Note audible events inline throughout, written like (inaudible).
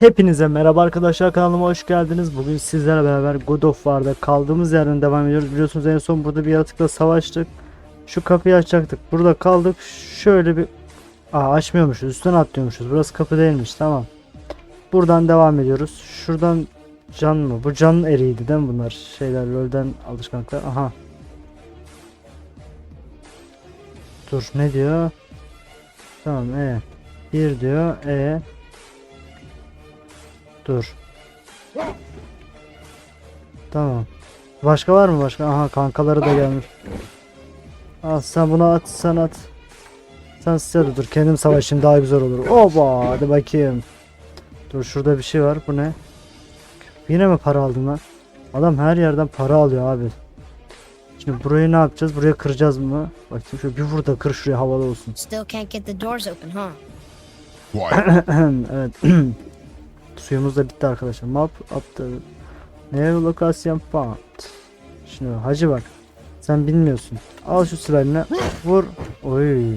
Hepinize merhaba arkadaşlar kanalıma hoş geldiniz. Bugün sizlerle beraber God of War'da kaldığımız yerden devam ediyoruz. Biliyorsunuz en son burada bir yaratıkla savaştık. Şu kapıyı açacaktık. Burada kaldık. Şöyle bir Aa açmıyormuşuz. Üstten atlıyormuşuz. Burası kapı değilmiş. Tamam. Buradan devam ediyoruz. Şuradan can mı? Bu can eriydi değil mi bunlar? Şeyler LoL'den alışkanlıklar. Aha. Dur ne diyor? Tamam e. Bir diyor e. Dur. Tamam. Başka var mı başka? Aha kankaları da gelmiş. Al sen bunu at sen at. Sen size dur kendim savaşayım daha güzel olur. Oba hadi bakayım. Dur şurada bir şey var bu ne? Yine mi para aldın lan? Adam her yerden para alıyor abi. Şimdi burayı ne yapacağız? Buraya kıracağız mı? Bakayım şöyle bir vur da kır şuraya havalı olsun. Still can't get the doors open, huh? (clears throat) Evet. (clears throat) Suyumuz da bitti arkadaşlar. Map update. New location found. Şimdi hacı bak. Sen bilmiyorsun. Al şu silahını. Vur. Oy.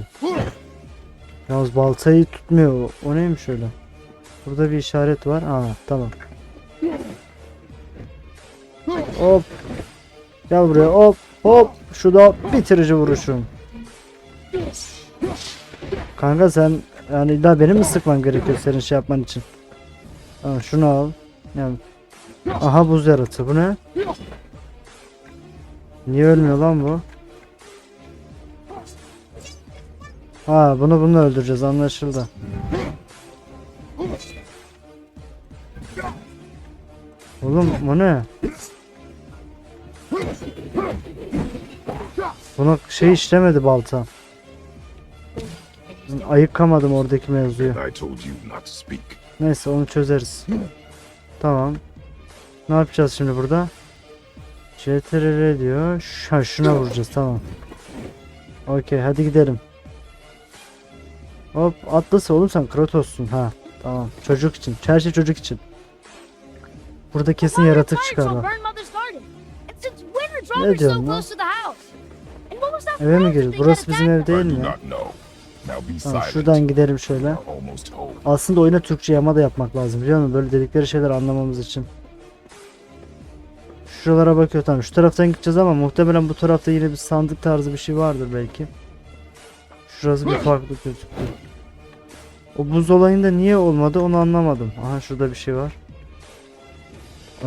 Yalnız baltayı tutmuyor. o. O neymiş öyle? Burada bir işaret var. Aa tamam. Hop. Gel buraya hop hop. Şu da bitirici vuruşum. Kanka sen yani illa beni mi sıkman gerekiyor senin şey yapman için? Tamam şunu al. Yani, aha buz yaratığı bu ne? Niye ölmüyor lan bu? Ha bunu bununla öldüreceğiz anlaşıldı. Oğlum bu ne? Buna şey işlemedi balta. Ayıkamadım oradaki mevzuyu. Neyse onu çözeriz. Tamam. Ne yapacağız şimdi burada? CTRL diyor. Ş- Ha, şuna vuracağız tamam. Okey hadi gidelim. Hop atlasa oğlum sen Kratos'sun ha. Tamam çocuk için. Her şey çocuk için. Burada kesin yaratık çıkar bak. Ne diyorsun lan? Eve mi giriyoruz? Burası bizim ev değil mi? Tamam şuradan gidelim şöyle. Aslında oyuna Türkçe yama da yapmak lazım biliyor musun? Böyle dedikleri şeyler anlamamız için. Şuralara bakıyor tamam. Şu taraftan gideceğiz ama muhtemelen bu tarafta yine bir sandık tarzı bir şey vardır belki. Şurası bir farklılık gözüktü. O buz olayında niye olmadı onu anlamadım. Aha şurada bir şey var.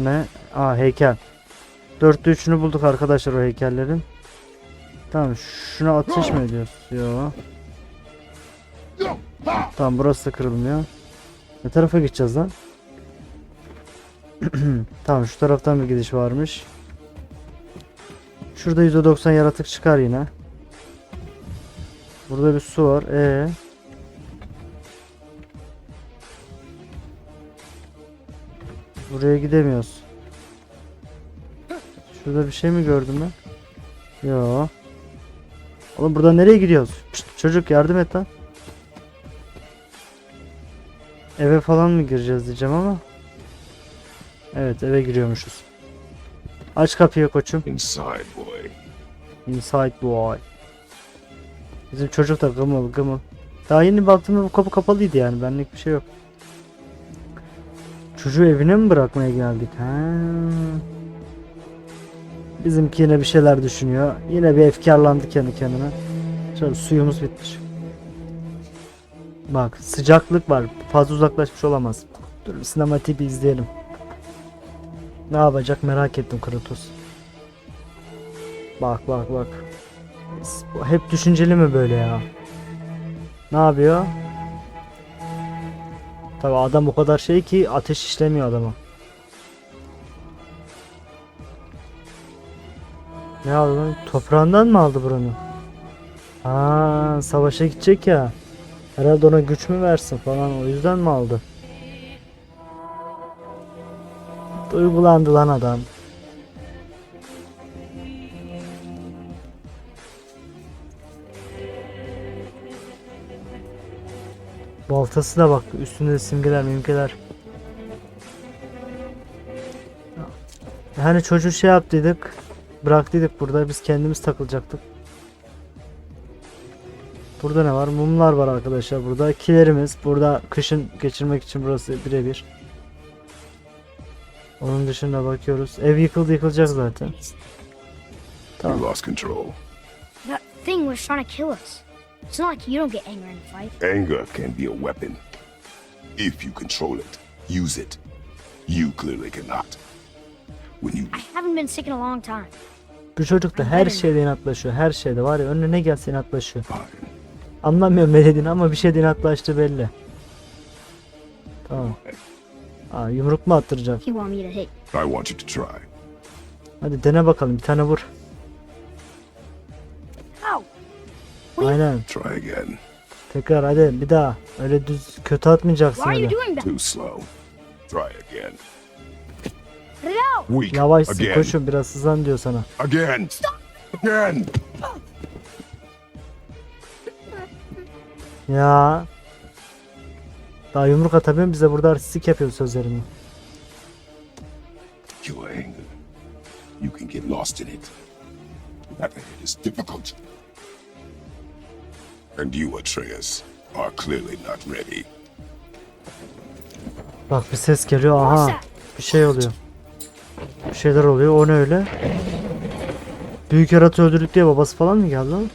O ne? Aa heykel. Dörtte üçünü bulduk arkadaşlar o heykellerin. Tamam şuna ateş mi ediyoruz? Yo. Tamam burası da kırılmıyor. Ne tarafa gideceğiz lan? (clears throat) tamam şu taraftan bir gidiş varmış. Şurada %90 yaratık çıkar yine. Burada bir su var. Ee. Buraya gidemiyoruz. Şurada bir şey mi gördüm ben? Yo. Oğlum burada nereye gidiyoruz? Pişt, çocuk yardım et lan. Eve falan mı gireceğiz diyeceğim ama. Evet eve giriyormuşuz. Aç kapıyı koçum. Inside, boy. Inside boy. Bizim çocuk da gımıl gımıl. Daha yeni baktığımda bu kapı kapalıydı yani benlik bir şey yok. Çocuğu evine mi bırakmaya geldik? Ha. Bizimki yine bir şeyler düşünüyor. Yine bir efkarlandı kendi kendine. Şöyle suyumuz bitmiş. Bak sıcaklık var. Fazla uzaklaşmış olamaz. Dur sinematiği bir izleyelim. Ne yapacak merak ettim Kratos. Bak bak bak. Hep düşünceli mi böyle ya? Ne yapıyor? Tabi adam o kadar şey ki ateş işlemiyor adama. Ne aldı? Toprağından mı aldı buranın? Aa, savaşa gidecek ya. Herhalde ona güç mü versin falan o yüzden mi aldı? Duygulandı lan adam. Baltası da bak üstünde simgeler mimgeler. Hani çocuğu şey yaptıydık. Bıraktıydık burada biz kendimiz takılacaktık. Burada ne var? Mumlar var arkadaşlar burada. Kilerimiz. Burada kışın geçirmek için burası birebir. Onun dışında bakıyoruz. Ev yıkıldı yıkılacak zaten. You Tamam. lost control. That thing was trying to kill us. It's not like you don't get angry in a fight. Anger can be a weapon. If you control it, use it. You clearly cannot. When you I haven't been sick in a long time. Bu çocuk da her şeyde inatlaşıyor. Her şeyde var ya önüne ne gelse inatlaşıyor. fine, Anlamıyorum ne dediğini ama bir şeyde inatlaştı belli. Tamam. Aa, yumruk mu attıracak? You want me to hit. I want you to try. Hadi dene bakalım bir tane vur. Aynen. Try again. Tekrar hadi bir daha. Öyle düz kötü Why atmayacaksın you öyle. doing that? Too slow. Try again. Weak. Yavaşsın Again. koşun biraz hızlan diyor sana. Again. Again. Ya. Daha yumruk atamıyorum bize burada artistik yapıyor sözlerini. Your anger. You can get lost in it. İt is difficult. And you, Atreus, are clearly not ready. Bak bir ses geliyor aha. Bir şey oluyor. Bir şeyler oluyor o ne öyle? Büyük yaratığı öldürdük diye babası falan mı geldi lan?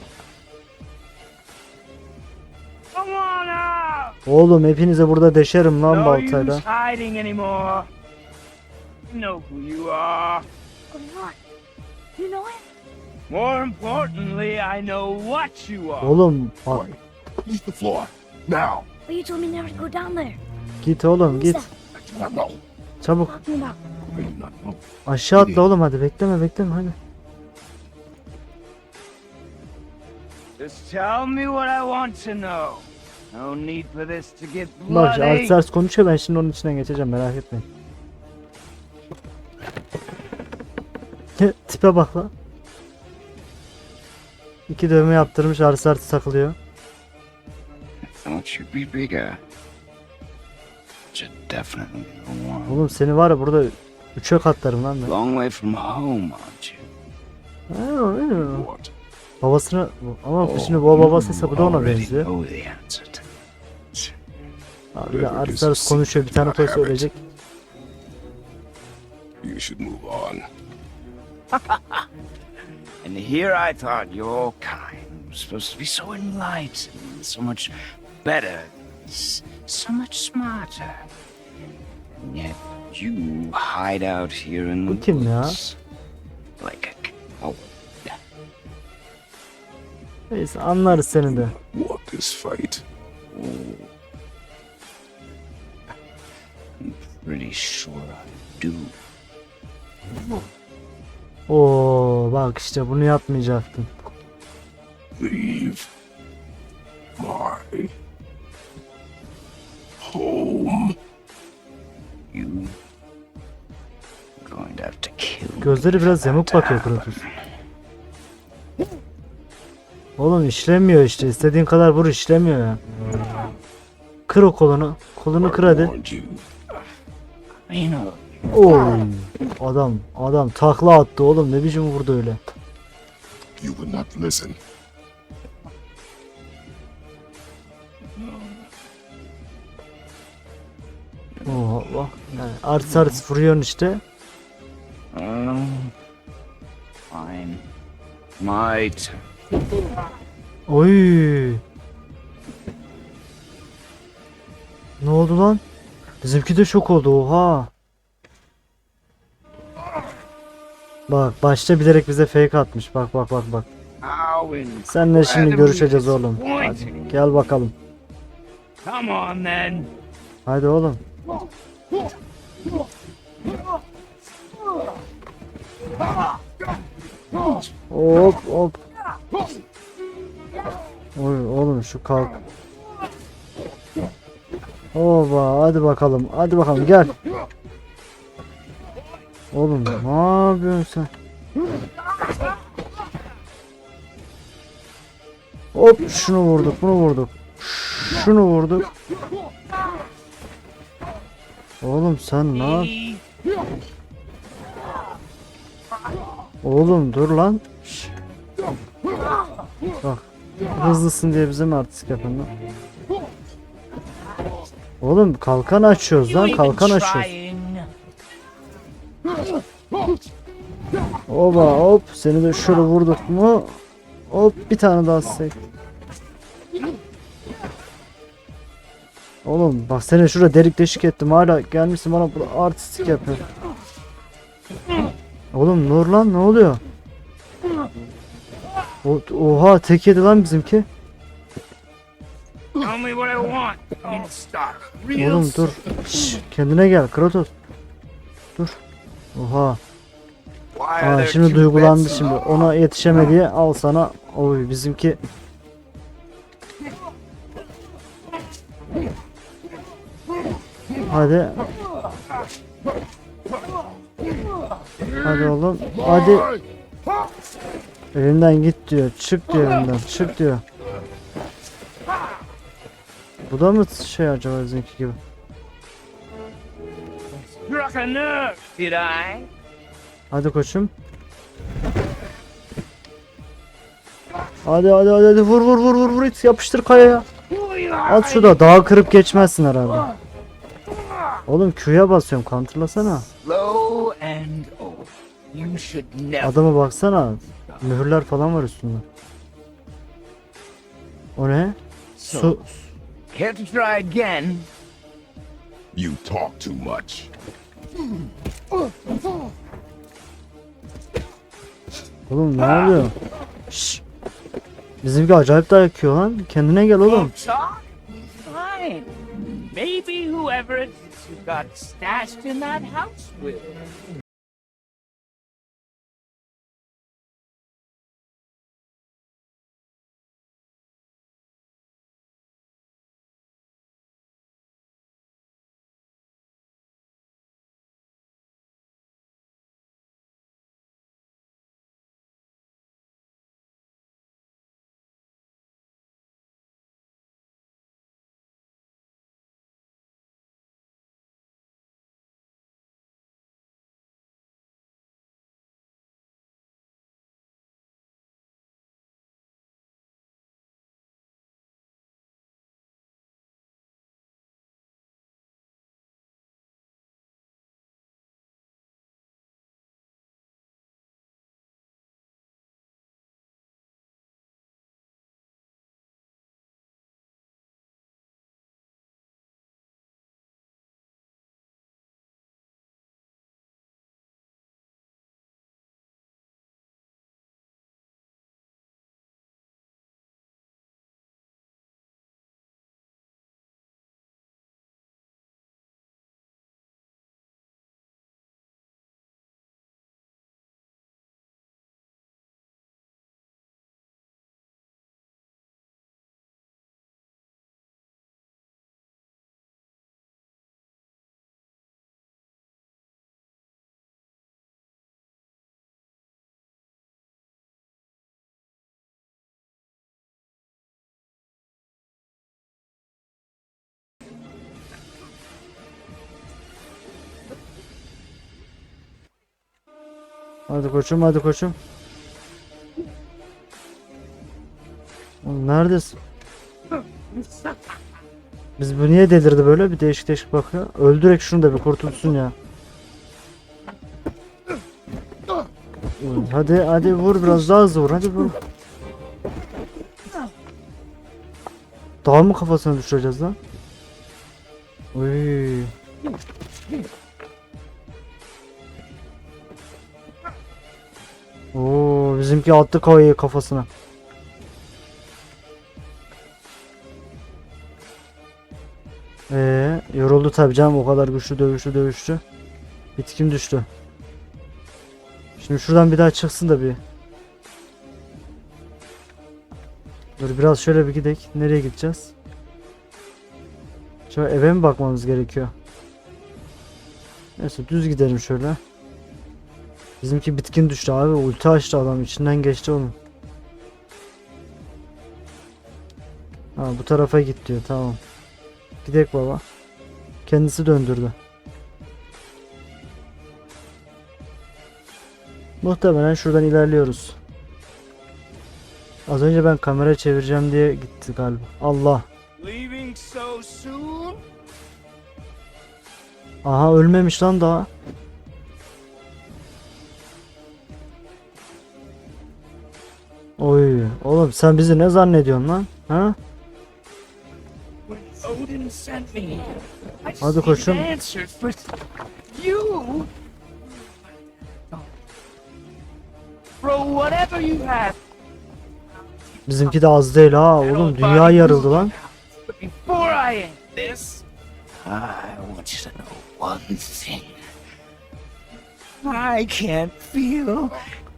Oğlum hepinize burada deşerim lan no baltayla. use hiding anymore. You know who you are. What's going on? You know it? More importantly, I know what you are. Oğlum bak. Leave the floor. Now. But you told me never to go down there. git oğlum git. Çabuk aşağı atla oğlum hadi bekleme bekleme hadi. Just tell me what I want to know. No need for this to get Bak bloody. Konuşuyor ben şimdi onun içinden geçeceğim merak etmeyin. Tipe bak lan. İki dövme yaptırmış Art Stars takılıyor. thought you'd be bigger. You're definitely the one. Oğlum seni var ya burada üçe katlarım lan ben. Long way from home, aren't you? What? Babasını ama şimdi bu babasıysa bu da ona benziyor. know the answer to that. Abi de Art Stars konuşuyor bir tane koy söyleyecek. You should move on. (laughs) And here I thought your kind was supposed to be so enlightened, so much better, so much smarter. And yet you hide out here in the kim ya? woods like a coward. Neyse anlarız seni de. Want this fight? Pretty sure I do. Oo bak işte bunu yapmayacaktım. Leave my home. You going to have to kill Gözleri biraz yamuk bakıyor Kratos. Oğlum işlemiyor işte. İstediğin kadar vur işlemiyor ya. Kır o kolunu. Kolunu kır hadi. Oy. Adam adam takla attı oğlum ne biçim vurdu öyle. You would not listen. Oo bak. Yani art art vuruyorsun işte. um, fine. Turn. Oy. Ne oldu lan? Bizimki de şok oldu oha. Bak başta bilerek bize fake atmış. Bak bak bak bak. Seninle şimdi görüşeceğiz oğlum. Hadi, gel bakalım. Hadi oğlum. Hop hop. Oy oğlum şu kalk. Oba hadi bakalım. Hadi bakalım gel. Oğlum ne yapıyorsun sen? Hop şunu vurduk bunu vurduk. Şunu vurduk. Oğlum sen ne? Oğlum dur lan. Şş. Bak. Hızlısın diye bize mi artistik yapın lan? Oğlum kalkan açıyoruz lan kalkan açıyoruz. Oba hop seni de şöyle vurduk mu? Hop bir tane daha sık. Oğlum bak seni şurada delik deşik ettim hala gelmişsin bana burada artistik yapıyor. Oğlum Nur lan ne oluyor? O- Oha tek yedi lan bizimki. Tell me what I want. In stock. Real Oğlum dur. Kendine gel Kratos. Dur. Oha. Aa, şimdi duygulandı şimdi. Ona yetişemedi al sana. Oy bizimki. Hadi. Hadi oğlum. Hadi. Elimden git diyor. Çık diyor elimden. Çık diyor. Bu da mı şey acaba bizimki gibi? Struck a nerve, did I? Hadi koçum. Hadi hadi hadi, hadi. vur vur vur vur vur it yapıştır kayaya. At şurada dağı kırıp geçmezsin herhalde. Oğlum Q'ya basıyorum counterlasana. Adama baksana. Mühürler falan var üstünde. O ne? Su. Care to try again? You talk too much. Oğlum ne oluyor? Şşş. Bizimki acayip dayak yiyor lan. Kendine gel oğlum. Talk? Fine. Maybe whoever it is you got stashed in that house will. Hadi koçum hadi koçum. Oğlum neredesin? Biz bu niye delirdi böyle bir değişik değişik bakıyor. Öldürek şunu da bir kurtulsun ya. Hadi hadi vur biraz daha hızlı vur hadi vur. Dağ mı kafasına düşüreceğiz lan? Uy. Bizimki attı kayayı kafasına. Ee, yoruldu tabi canım o kadar güçlü dövüştü dövüştü. Bitkim düştü. Şimdi şuradan bir daha çıksın da bir. Dur biraz şöyle bir gidelim. Nereye gideceğiz? Şöyle eve mi bakmamız gerekiyor? Neyse düz gidelim şöyle. Bizimki bitkin düştü abi. Ulti açtı adam. içinden geçti onun. Ha bu tarafa git diyor. Tamam. Gidek baba. Kendisi döndürdü. Muhtemelen şuradan ilerliyoruz. Az önce ben kamera çevireceğim diye gitti galiba. Allah. Aha ölmemiş lan daha. Oğlum sen bizi ne zannediyorsun lan? Ha? Hadi koçum. Bizimki de az değil ha. Oğlum dünya yarıldı lan. I can't feel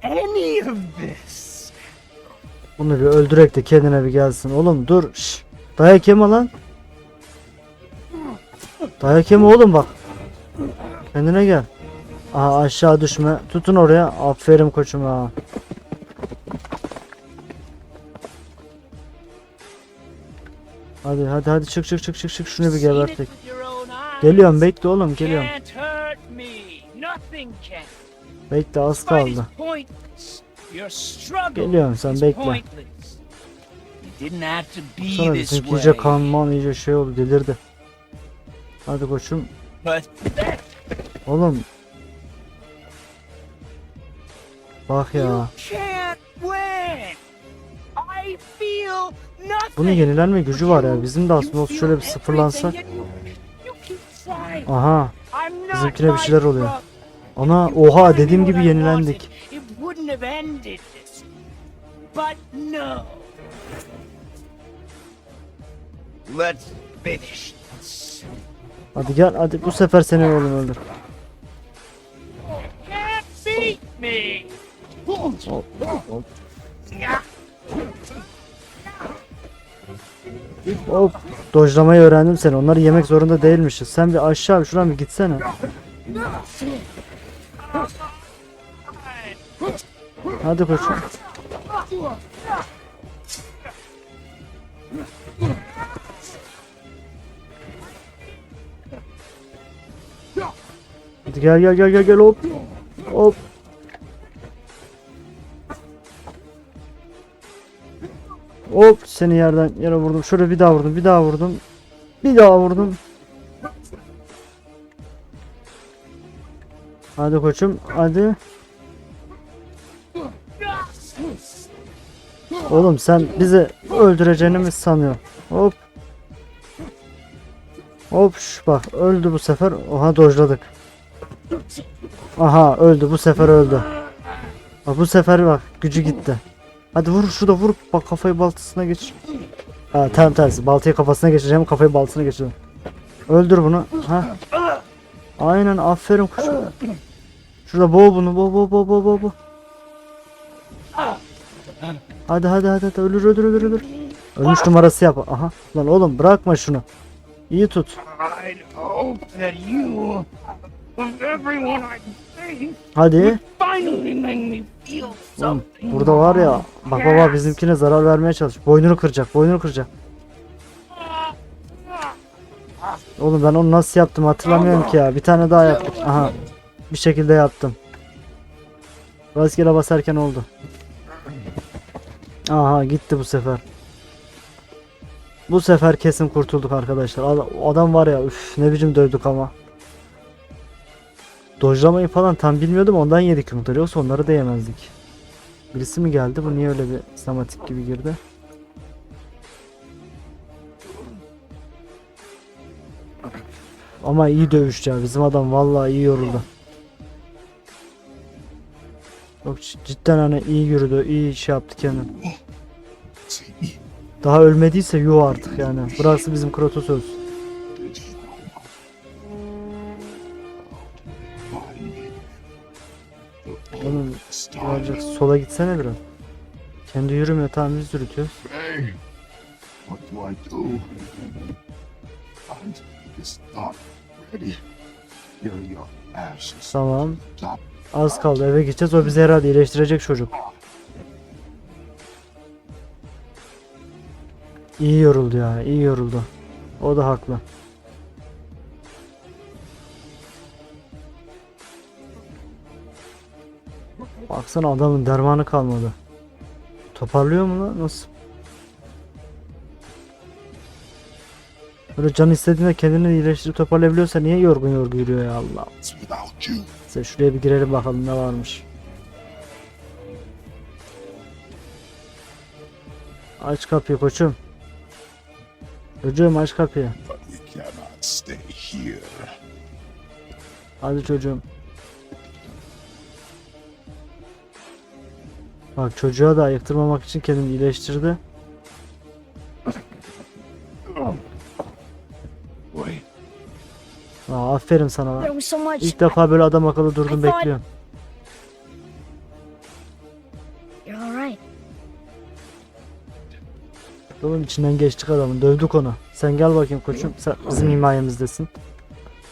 any of this. Bunu bir öldürek de kendine bir gelsin. Oğlum dur. Şş. Dayak yeme lan. Dayak yeme oğlum bak. Kendine gel. Aha aşağı düşme. Tutun oraya. Aferin koçum ha. Hadi hadi hadi çık çık çık çık çık şunu bir gebertek. Geliyorum bekle oğlum geliyorum. Bekle az kaldı. Geliyorum sen bekle. bizimki way. iyice kanman iyice şey oldu delirdi. Hadi koçum. Oğlum. Bak ya. Bunun yenilenme gücü var ya. Bizim de aslında şöyle bir sıfırlansak. Aha. Bizimkine bir şeyler oluyor. Ana oha dediğim gibi yenilendik. Wouldn't have ended this. But no. Let's finish this. Hadi gel hadi bu sefer seni oğlum öldür. Can't beat me. Hop, hop. Hop. Dojlamayı öğrendim seni. Onları yemek zorunda değilmişiz. Sen bir aşağı şuradan bir gitsene. Hadi koçum. Hadi gel gel gel gel gel hop. Hop. Hop seni yerden yere vurdum. Şöyle bir daha vurdum. Bir daha vurdum. Bir daha vurdum. Hadi koçum. Hadi. Oğlum sen bizi öldüreceğini mi sanıyor? Hop. Hop bak öldü bu sefer. Oha dojladık. Aha öldü bu sefer öldü. Bak bu sefer bak gücü gitti. Hadi vur şurada vur. Bak kafayı baltasına geç. Ha tam tersi. Baltayı kafasına geçireceğim. Kafayı baltasına geçireceğim. Öldür bunu. Ha. Aynen aferin kuşum. Şurada boğ bunu. Boğ boğ boğ boğ boğ. boğ. Hadi hadi hadi hadi ölür ölür ölür ölür. Ölmüş numarası yap. Aha. Lan oğlum bırakma şunu. İyi tut. Hadi. Oğlum, burada var ya. Bak baba bizimkine zarar vermeye çalış. Boynunu kıracak. Boynunu kıracak. Oğlum ben onu nasıl yaptım hatırlamıyorum ki ya. Bir tane daha yaptım. Aha. Bir şekilde yaptım. Rastgele basarken oldu. Aha gitti bu sefer. Bu sefer kesin kurtulduk arkadaşlar. Ad- Adam var ya üf ne biçim dövdük ama. Dojlamayı falan tam bilmiyordum ondan yedik yumrukları yoksa onları da yemezdik. Birisi mi geldi? Bu niye öyle bir samatik gibi girdi? Ama iyi dövüşçü. Bizim adam vallahi iyi yoruldu. Yok c- cidden hani iyi yürüdü, iyi şey yaptı kendini. See me. Daha ölmediyse yuh artık yani. Bıraksı bizim Kratos ölsün. Oğlum birazcık sola gitsene biraz. Kendi yürümüyor tamam biz yürütüyoruz. Tamam. Az kaldı eve gideceğiz. O bizi herhalde iyileştirecek çocuk. İyi yoruldu ya. iyi yoruldu. O da haklı. Baksana adamın dermanı kalmadı. Toparlıyor mu lan? Nasıl? Böyle can istediğinde kendini iyileştirip toparlayabiliyorsa niye yorgun yorgun yürüyor ya Allah. Neyse şuraya bir girelim bakalım ne varmış. Aç kapıyı koçum. Çocuğum aç kapıyı. Hadi çocuğum. Bak çocuğa da ayıktırmamak için kendini iyileştirdi. Aferin sana lan. was so much. İlk defa böyle adam akıllı durdum I thought- bekliyorum. You're all right. Oğlum içinden geçtik adamın. Dövdük onu. Sen gel bakayım koçum. Sen bizim himayemizdesin.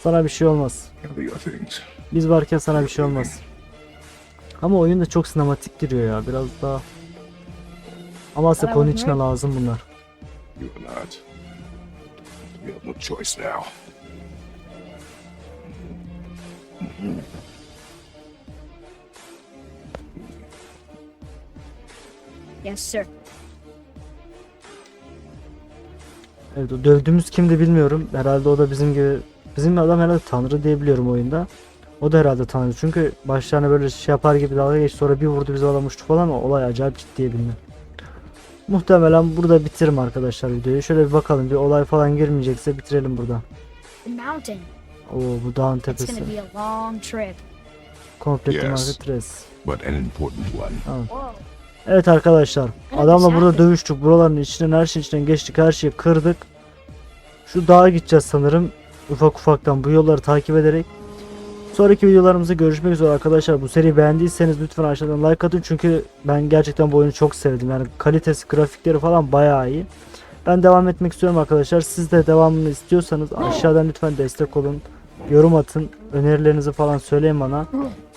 Sana bir şey olmaz. gather your things. Biz varken sana bir şey olmaz. Ama oyun da çok sinematik giriyor ya. Biraz daha... Ama aslında konu içine lazım bunlar. You are not. We have no choice now. Yes, sir. Evet o dövdüğümüz kimdi bilmiyorum. Herhalde o da bizim gibi bizim adam herhalde tanrı diye biliyorum oyunda. O da herhalde tanrı. Çünkü başlarına böyle şey yapar gibi dalga geç sonra bir vurdu bizi alamıştı falan olay acayip ciddiye bindi. Muhtemelen burada bitiririm arkadaşlar videoyu. Şöyle bir bakalım bir olay falan girmeyecekse bitirelim burada. The mountain. Oo bu dağın It's tepesi. gonna be a long trip. Komple Yes. market res. But an important one. Whoa. Evet arkadaşlar. Adamla burada dövüştük. Buraların içinden her şeyin içinden geçtik. Her şeyi kırdık. Şu dağa gideceğiz sanırım. Ufak ufaktan bu yolları takip ederek. Sonraki videolarımızda görüşmek üzere arkadaşlar. Bu seriyi beğendiyseniz lütfen aşağıdan like atın. Çünkü ben gerçekten bu oyunu çok sevdim. Yani kalitesi, grafikleri falan bayağı iyi. Ben devam etmek istiyorum arkadaşlar. Siz de devamını istiyorsanız aşağıdan lütfen destek olun. Yorum atın. Önerilerinizi falan söyleyin bana.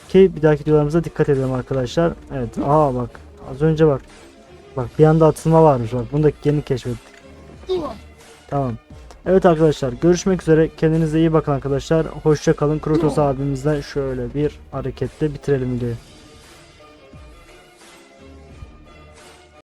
Ki bir dahaki videolarımıza dikkat edelim arkadaşlar. Evet. Aa bak. Az önce bak. Bak bir anda atılma varmış bak. Bunu da yeni keşfettik. Tamam. Evet arkadaşlar görüşmek üzere. Kendinize iyi bakın arkadaşlar. Hoşça kalın. Krotos abimizden şöyle bir hareketle bitirelim videoyu.